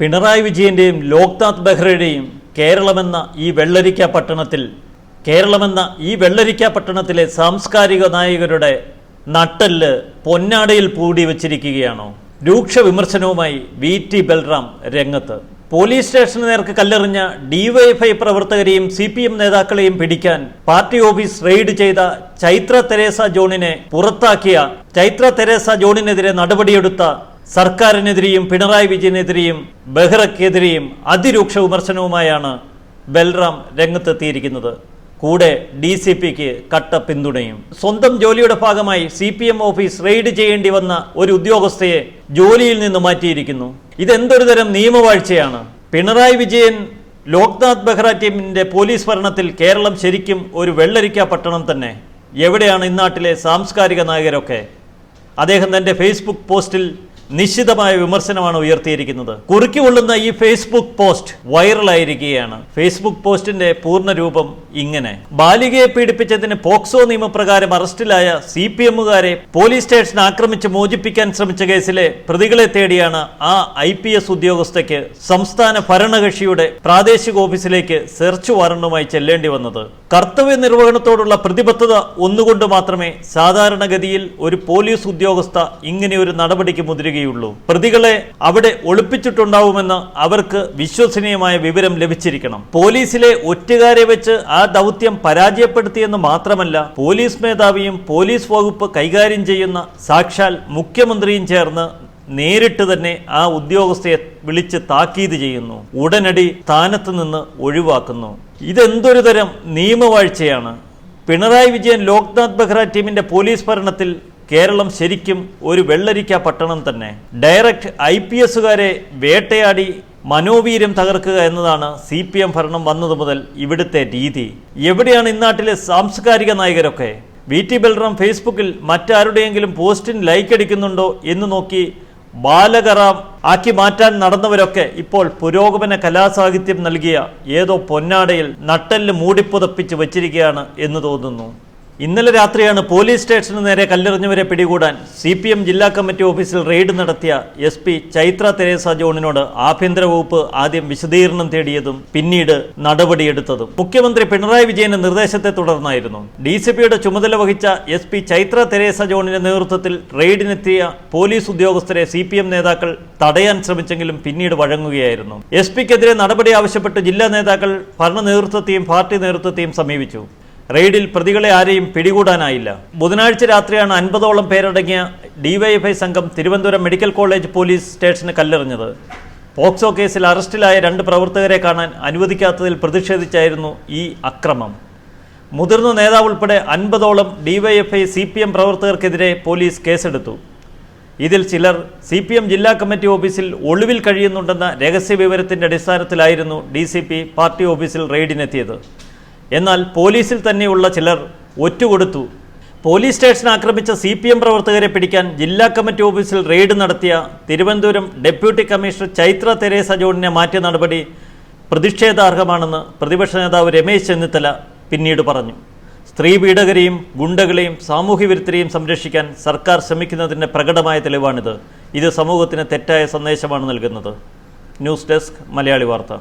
പിണറായി വിജയന്റെയും ലോക്നാഥ് ബെഹ്റയുടെയും കേരളമെന്ന ഈ വെള്ളരിക്ക പട്ടണത്തിൽ കേരളമെന്ന ഈ വെള്ളരിക്ക പട്ടണത്തിലെ സാംസ്കാരിക നായകരുടെ നട്ടൽ പൊന്നാടയിൽ പൂടി വച്ചിരിക്കുകയാണോ? രൂക്ഷ വിമർശനവുമായി വി ടി ബൽറാം രംഗത്ത്. പോലീസ് സ്റ്റേഷന് നേർക്ക് കല്ലെറിഞ്ഞ ഡിവൈഎഫ്ഐ പ്രവർത്തകരെയും സി പി എം നേതാക്കളെയും പിടിക്കാൻ പാർട്ടി ഓഫീസ് റെയ്ഡ് ചെയ്ത ചൈത്ര തെരേസ ജോണിനെ പുറത്താക്കിയ ചൈത്ര തെരേസ ജോണിനെതിരെ നടപടിയെടുത്ത സർക്കാരിനെതിരെയും പിണറായി വിജയനെതിരെയും ബെഹ്റയ്ക്കെതിരെയും അതിരൂക്ഷ വിമർശനവുമായാണ് ബൽറാം രംഗത്തെത്തിയിരിക്കുന്നത്. കൂടെ ഡി സി പിക്ക് കട്ട പിന്തുണയും. സ്വന്തം ജോലിയുടെ ഭാഗമായി C P M office raid ചെയ്യേണ്ടി വന്ന ഒരു ഉദ്യോഗസ്ഥയെ ജോലിയിൽ നിന്ന് മാറ്റിയിരിക്കുന്നു. ഇതെന്തൊരു തരം നിയമവാഴ്ചയാണ്? പിണറായി വിജയൻ ലോക്നാഥ് ബെഹ്റ ടീമിന്റെ പോലീസ് ഭരണത്തിൽ കേരളം ശരിക്കും ഒരു വെള്ളരിക്ക പട്ടണം തന്നെ. എവിടെയാണ് ഇന്നാട്ടിലെ സാംസ്കാരിക നായകരൊക്കെ? അദ്ദേഹം തന്റെ ഫേസ്ബുക്ക് പോസ്റ്റിൽ നിശ്ചിതമായ വിമർശനമാണ് ഉയർത്തിയിരിക്കുന്നത്. കുറുക്കി കൊള്ളുന്ന ഈ ഫേസ്ബുക്ക് പോസ്റ്റ് വൈറലായിരിക്കുകയാണ്. ഫേസ്ബുക്ക് പോസ്റ്റിന്റെ പൂർണ രൂപം ഇങ്ങനെ. ബാലികയെ പീഡിപ്പിച്ചതിന് പോക്സോ നിയമപ്രകാരം അറസ്റ്റിലായ സി പി എമ്മുകാരെ പോലീസ് സ്റ്റേഷൻ ആക്രമിച്ച് മോചിപ്പിക്കാൻ ശ്രമിച്ച കേസിലെ പ്രതികളെ തേടിയാണ് ആ ഐ പി എസ് ഉദ്യോഗസ്ഥയ്ക്ക് സംസ്ഥാന ഭരണകക്ഷിയുടെ പ്രാദേശിക ഓഫീസിലേക്ക് സെർച്ച് വാറണ്ടുമായി ചെല്ലേണ്ടി വന്നത്. കർത്തവ്യ നിർവഹണത്തോടുള്ള പ്രതിബദ്ധത ഒന്നുകൊണ്ട് മാത്രമേ സാധാരണഗതിയിൽ ഒരു പോലീസ് ഉദ്യോഗസ്ഥ ഇങ്ങനെ ഒരു നടപടിക്ക് മുതിരുകയുള്ളൂ പ്രതികളെ അവിടെ ഒളിപ്പിച്ചിട്ടുണ്ടാവുമെന്ന് അവർക്ക് വിശ്വസനീയമായ വിവരം ലഭിച്ചിരിക്കണം. പോലീസിലെ ഒറ്റുകാരെ വെച്ച് ആ ദൗത്യം പരാജയപ്പെടുത്തിയെന്ന് മാത്രമല്ല പോലീസ് മേധാവിയും പോലീസ് വകുപ്പ് കൈകാര്യം ചെയ്യുന്ന സാക്ഷാൽ മുഖ്യമന്ത്രിയും ചേർന്ന് നേരിട്ട് തന്നെ ആ ഉദ്യോഗസ്ഥയെ വിളിച്ച് താക്കീത് ചെയ്യുന്നു. ഉടനടി സ്ഥാനത്ത് നിന്ന് ഒഴിവാക്കുന്നു. ഇതെന്തൊരു തരം നിയമവാഴ്ചയാണ്. പിണറായി വിജയൻ ലോക്നാഥ് ബെഹ്റ ടീമിന്റെ പോലീസ് ഭരണത്തിൽ കേരളം ശരിക്കും ഒരു വെള്ളരിക്ക പട്ടണം തന്നെ. ഡയറക്റ്റ് ഐ പി എസുകാരെ വേട്ടയാടി മനോവീര്യം തകർക്കുക എന്നതാണ് സി പി എം ഭരണം വന്നത് മുതൽ ഇവിടുത്തെ രീതി. എവിടെയാണ് ഇന്നാട്ടിലെ സാംസ്കാരിക നായകരൊക്കെ? വി ടി ബൽറാം ഫേസ്ബുക്കിൽ മറ്റാരുടെയെങ്കിലും പോസ്റ്റിന് ലൈക്ക് അടിക്കുന്നുണ്ടോ എന്ന് നോക്കി ബാലകറാം ആക്കി മാറ്റാൻ നടന്നവരൊക്കെ ഇപ്പോൾ പുരോഗമന കലാസാഹിത്യം നൽകിയ ഏതോ പൊന്നാടയിൽ നട്ടെല്ല് മൂടിപ്പുതപ്പിച്ച് വച്ചിരിക്കുകയാണ് എന്ന് തോന്നുന്നു. ഇന്നലെ രാത്രിയാണ് പോലീസ് സ്റ്റേഷന് നേരെ കല്ലെറിഞ്ഞവരെ പിടികൂടാൻ സി പി എം ജില്ലാ കമ്മിറ്റി ഓഫീസിൽ റെയ്ഡ് നടത്തിയ എസ് പി ചൈത്ര തെരേസ ജോണിനോട് ആഭ്യന്തര വകുപ്പ് ആദ്യം വിശദീകരണം തേടിയതും പിന്നീട് നടപടിയെടുത്തതും. മുഖ്യമന്ത്രി പിണറായി വിജയന്റെ നിർദ്ദേശത്തെ തുടർന്നായിരുന്നു. ഡി സി പിയുടെ ചുമതല വഹിച്ച എസ് പി ചൈത്ര തെരേസ ജോണിന്റെ നേതൃത്വത്തിൽ റെയ്ഡിനെത്തിയ പോലീസ് ഉദ്യോഗസ്ഥരെ സി പി എം നേതാക്കൾ തടയാൻ ശ്രമിച്ചെങ്കിലും പിന്നീട് വഴങ്ങുകയായിരുന്നു. എസ് പിക്കെതിരെ നടപടി ആവശ്യപ്പെട്ട് ജില്ലാ നേതാക്കൾ ഭരണ നേതൃത്വത്തെയും പാർട്ടി നേതൃത്വത്തെയും സമീപിച്ചു. റെയ്ഡിൽ പ്രതികളെ ആരെയും പിടികൂടാനായില്ല. ബുധനാഴ്ച രാത്രിയാണ് അൻപതോളം പേരടങ്ങിയ ഡിവൈഎഫ്ഐ സംഘം തിരുവനന്തപുരം മെഡിക്കൽ കോളേജ് പോലീസ് സ്റ്റേഷന് കല്ലെറിഞ്ഞത്. പോക്സോ കേസിൽ അറസ്റ്റിലായ രണ്ട് പ്രവർത്തകരെ കാണാൻ അനുവദിക്കാത്തതിൽ പ്രതിഷേധിച്ചായിരുന്നു ഈ അക്രമം. മുതിർന്ന നേതാവ് ഉൾപ്പെടെ അൻപതോളം ഡിവൈഎഫ്ഐ സി പി എം പ്രവർത്തകർക്കെതിരെ പോലീസ് കേസെടുത്തു. ഇതിൽ ചിലർ സി പി എം ജില്ലാ കമ്മിറ്റി ഓഫീസിൽ ഒളിവിൽ കഴിയുന്നുണ്ടെന്ന രഹസ്യ വിവരത്തിന്റെ അടിസ്ഥാനത്തിലായിരുന്നു ഡി സി പി പാർട്ടി ഓഫീസിൽ റെയ്ഡിനെത്തിയത്. എന്നാൽ പോലീസിൽ തന്നെയുള്ള ചിലർ ഒറ്റുകൊടുത്തു. പോലീസ് സ്റ്റേഷൻ ആക്രമിച്ച സി പി എം പ്രവർത്തകരെ പിടിക്കാൻ ജില്ലാ കമ്മിറ്റി ഓഫീസിൽ റെയ്ഡ് നടത്തിയ Thiruvananthapuram deputy commissioner Chaitra Teresa ജോണിനെ മാറ്റിയ നടപടി പ്രതിഷേധാർഹമാണെന്ന് പ്രതിപക്ഷ നേതാവ് രമേശ് ചെന്നിത്തല പിന്നീട് പറഞ്ഞു. സ്ത്രീ പീഡകരെയും ഗുണ്ടകളെയും സാമൂഹ്യ വിരുദ്ധരെയും സംരക്ഷിക്കാൻ സർക്കാർ ശ്രമിക്കുന്നതിന്റെ പ്രകടമായ തെളിവാണിത്. ഇത് സമൂഹത്തിന് തെറ്റായ സന്ദേശമാണ് നൽകുന്നത്. ന്യൂസ് ഡെസ്ക് മലയാളി വാർത്ത.